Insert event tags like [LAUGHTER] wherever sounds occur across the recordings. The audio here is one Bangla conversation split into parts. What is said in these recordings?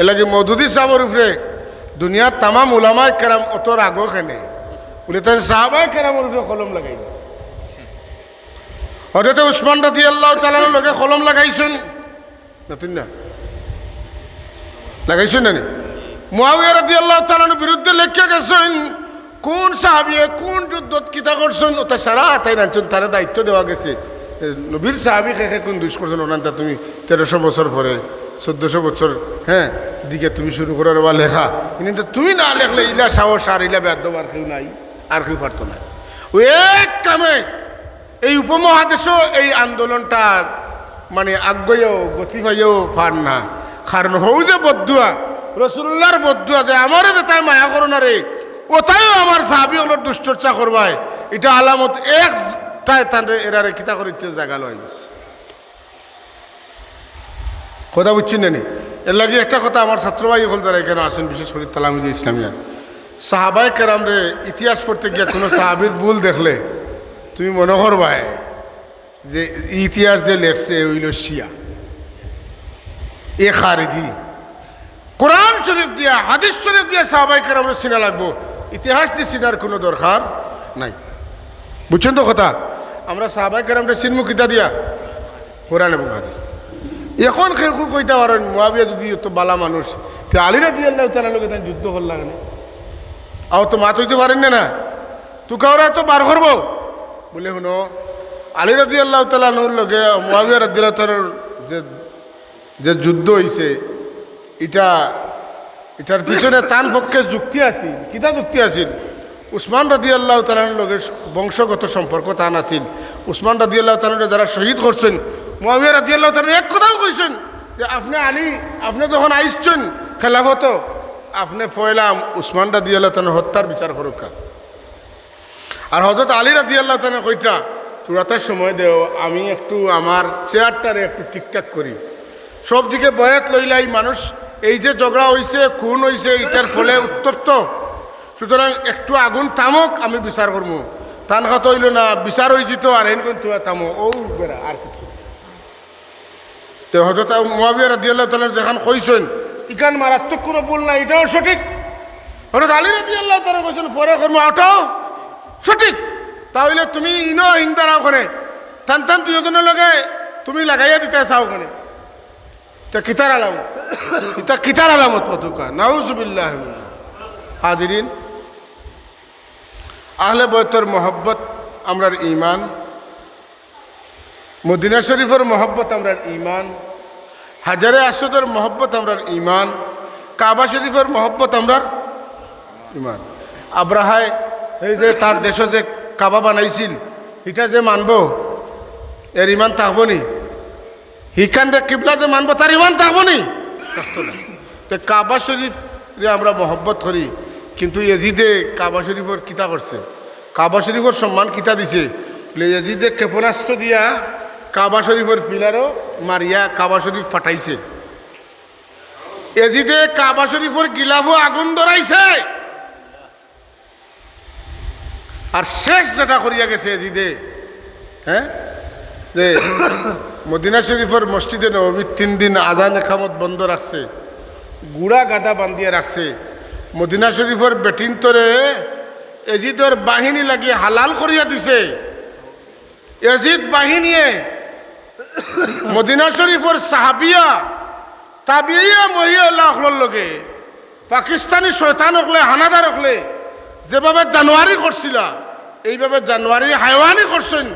এলাকি মধুদি সাহর উপরে দুনিয়ার তামাম ওলামায় কেরাম অত রাগও খেনে বলে তাই সাহাবায় কেরামের উপরে কলম লাগাই হঠাৎ উসমান রাতি আল্লাহ তালার লগে কলম লাগাইছেন। নতুন না? লাগাইছেন না মুয়াবিয়া রাতি আল্লাহ তালার বিরুদ্ধে লেখা গেছেন কোন সাহাবিয়ে কোন যুদ্ধত কিতা করছেন ওটা সারা তাই নাচুন তারা দায়িত্ব দেওয়া গেছে নবীর সাহাবি খেখে কোন দুষ করছেন ওনানটা তুমি তেরোশো বছর পরে চোদ্দশো বছর হ্যাঁ দিকে তুমি শুরু করার বা লেখা। কিন্তু তুমি না লেখলে ইলা সাহস আর ইলা বেদ্য আর কেউ নাই, আর কেউ পারতো না। ও এক কামে এই উপমহাদেশও এই আন্দোলনটা মানে আগ্রহেও গতি পাইও ফার না। কারণ হৌ যে বদুয়া, রসুল্লাহর বদুয়া যে আমারে যে তাই মায়া করো না রে ওটাইও আমার সাহাবি হলো দুশ্চর্চা করবায় এটা আলামত এক তাই তাদের এরারে কিতা করিতে জায়গা লয় গেছে। কথা বুঝছি না এর লাগে একটা কথা আমার ছাত্রবাই হল তারা এখানে আসেন, বিশেষ করে তালামিদ ইসলামিয়ান সাহাবাই কেরাম রে ইতিহাস পড়তে গিয়ে কোনো সাহাবির ভুল দেখলে তুমি মনে করবাই যে ইতিহাস যে লেখছে ওইল শিয়া। এ খারেজি। কোরআন শরীফ দিয়া, হাদিস শরীফ দিয়া সাহাবাই কেরামরে চিনা লাগবো। ইতিহাস দিয়ে চিনার কোনো দরকার নাই। বুঝছেন তো কথা? আমরা সাহাবাই কেরামরে চিনমু কিতা দিয়া? কোরআন এবং হাদিস। এখন কেউ কইতে পারেন, মুয়াবিয়া যদি তো বালা মানুষ, তে আলিরা দিয়ে আল্লাহ তালা লোকে তাই যুদ্ধ করলা কেন? আও তো মাত হইতে পারেন না না। তোকে ওরা তো বার করব? বলে শুনো আলী রাদি আল্লাহ তালা নুর লগে মুয়াবিয়া রাদি আল্লাহ তালার যে যে যুদ্ধ হইছে এটা এটার পিছনে তান পক্ষে যুক্তি আছিল। কিতা যুক্তি আছিল? উসমান রাদি আল্লাহ তালার লগে বংশগত সম্পর্ক তান আছিল। উসমান রাদি আল্লাহ তালার যারা শহীদ করছেন মহাবিয়া রাদি আল্লাহ তালা এক কথাও কইছেন যে আপনি আলী, আপনি যখন আইসছেন খেলাফত, আপনি ফয়লাম উসমান রাদি আল্লাহ হত্যার বিচার করুকা। আর হজরত আলী রাদি আল্লাহ তালা কইটা, তোরাতে সময় দেও, আমি একটু আমার চেয়ারটারে একটু ঠিকঠাক করি। সব দিকে বয়াত লইলাই মানুষ, এই যে ঝগড়া হইছে, খুন হইছে, এটার ফলে উত্তপ্ত। সুতরাং একটু আগুন তামক আমি বিচার করব তান খাত হইল না, বিচার হয়েছি তো, আর হেন কোন তুয়া তামো ও বেড়া, আর কিছু তো হজরত মহাবিয়া রাদি আল্লাহ তালা যেখান কইছেন ইকান মারাত্মক কোনো ভুল নাই, এটাও সঠিক? হঠাৎ আলী রাদি আল্লাহ তালা কইছেন, পরে করব ওটাও সঠিক। তাহলে তুমি ইনো হিন্দারা ওখানে টান টান তুই ওজনের লগে তুমি লাগাইয়া দিতে চাও ওখানে তা কিতার আলামত। এটা কিতার আলামত মতুকা নাউজুবিল্লাহ হাজিরিন, আহলে বয়তর মোহব্বত, আমরার ইমান মদিনা শরীফের মহব্বত আমরার ইমান হাজারে আসাদের মহব্বত আমরার ইমান কাবা শরীফের মহব্বত আমরার ইমান আব্রাহায় এই যে তার দেশে যে কাবা বানাইছিল, এটা যে মানব, এর ইমান থাকব নি? হিকান যে কিবলা যে মানব, তার ইমান থাকব নি? তো কাবা শরীফ রে আমরা মহব্বত করি, কিন্তু এজিদে কাবা শরীফের কিতা করছে কাবা শরীফের সম্মান কিতা দিছে? এজিদে ক্ষেপণাস্ত্র দিয়া কাবা শরীফের পিলারও মারিয়া কাবা শরীফ ফাটাইছে। এজিদে কাবা শরীফের গিলাফও আগুন ধরাইছে। আর শেষ যেটা করিয়া গেছে এজিদে হ্যাঁ যে [COUGHS] মদিনা শরীফের মসজিদে নবী তিন দিন আদান এখামত বন্ধ রাখছে, গুড়া গাদা বান্ধিয়ে রাখছে। মদিনা শরীফের বেটিন্তরে এজিদর বাহিনী লাগিয়ে হালাল করিয়া দিছে। এজিদ বাহিনীয়ে মদিনা শরীফের সাহাবিয়া তাবিয়া মহিলা হলর লগে পাকিস্তানি শৈতান হকলে, হানাদার হকলে, যেভাবে জানুয়ারি করছিল, এইভাবে জানুয়ারি হাইওয়ানি করছেন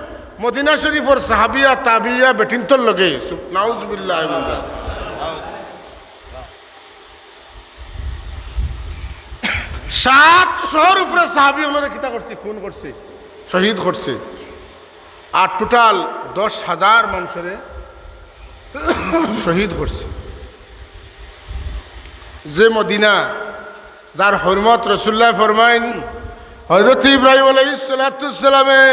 মদিনা শরীফর সাহাবিয়া তাবিয়া বেটিন্তর লগে নাউজবিল্লাহ সাত শহর উপরে সাহাবি হলরে কিতা করছে, খুন করছে, শহীদ করছে। আর টোটাল দশ হাজার মানুষরে শহীদ করছে যে মদিনা, যার হরমত রসুল্লাহ ফরমাইন হজরত ইব্রাহিম আলাইসালামে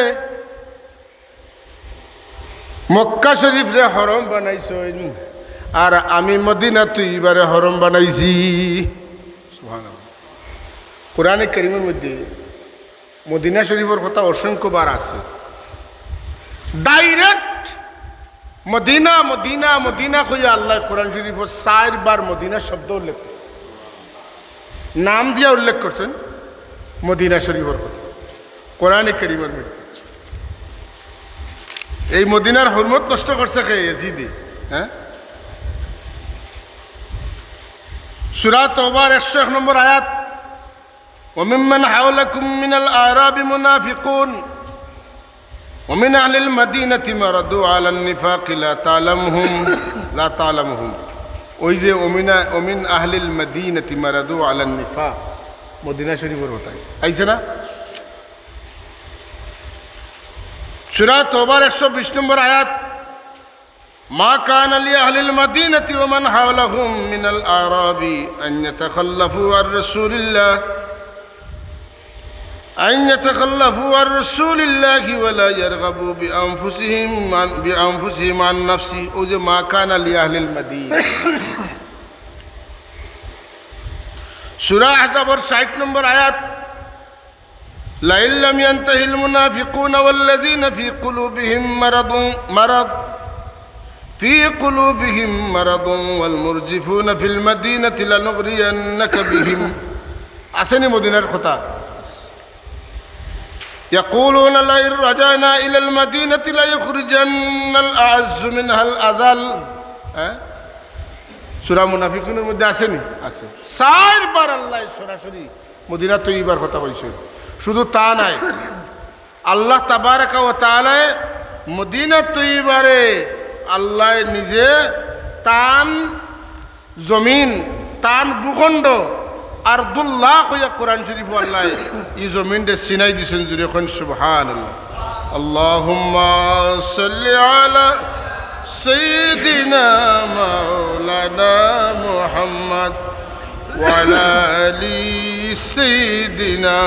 মক্কা শরীফ রে হরম বানাইছেন। আর আমি মদিনা তুই এবারে হরম বানাইছি। কোরআনে করিমের মধ্যে মদিনা শরীফের কথা অসংখ্যবার আছে। ডাইরেক্ট মদিনা মদিনা মদিনা কইয়া আল্লাহ কোরআন শরীফ চারবার মদিনা শব্দ উল্লেখ নাম দিয়া উল্লেখ করছেন মদিনা শরীফের কথা। কোরআনে করিমের মধ্যে। এই মদিনার হরমত নষ্ট করছে কে? জিদি হ্যাঁ? সুরা তোবার একশো এক নম্বর আয়াত। ওমিম্মান হাওলাকুম মিনাল আরাবি মুনাফিকুন। ومن أهل المدينة مردوا على النفاق لا تعلمهم لا تعلمهم ওই যে অমিনা অমিন আহলিল মদিনাতি মারাদু আলান নিফা মদিনা শরীফের কথা আইছে আইছে না সুরা তোবার একশো বিশ নম্বর আয়াত ما كان لأهل المدينة ومن حولهم من الأعراب أن يتخلفوا عن رسول الله أن يتخلفوا عن رسول الله ولا يرغبوا بأنفسهم عن بأنفسهم عن نفسه أو ما كان لأهل المدينة سورة أحزاب 60 نمبر آيات لئن لم ينتهي المنافقون والذين في قلوبهم مرض مرض في قلوبهم مرض والمرجفون في المدينة لنغرينك بهم أسني مدينة الخطأ يقولون لئن رجعنا إلى المدينة ليخرجن الأعز منها الأذل হ্যাঁ সুরা মুনাফিকুনের মধ্যে আসেনি আছে চারবার আল্লাহ সরাসরি মদিনা তৈবার কথা বলছে শুধু তা নাই আল্লাহ তাবারাকা ও তালায় মদিনা তৈবারে আল্লাহ নিজে তান জমিন তান ভূখণ্ড আর দুল্লাহ কইয়া কোরআন শরীফ আল্লাহ এই জমিনটা সিনাই দিছেন জুড়ে এখন সুবহান আল্লাহ আল্লাহুম্মা সাল্লি আলা সাইয়্যিদিনা মাওলানা মুহাম্মদ ওয়া আলা আলি সাইয়্যিদিনা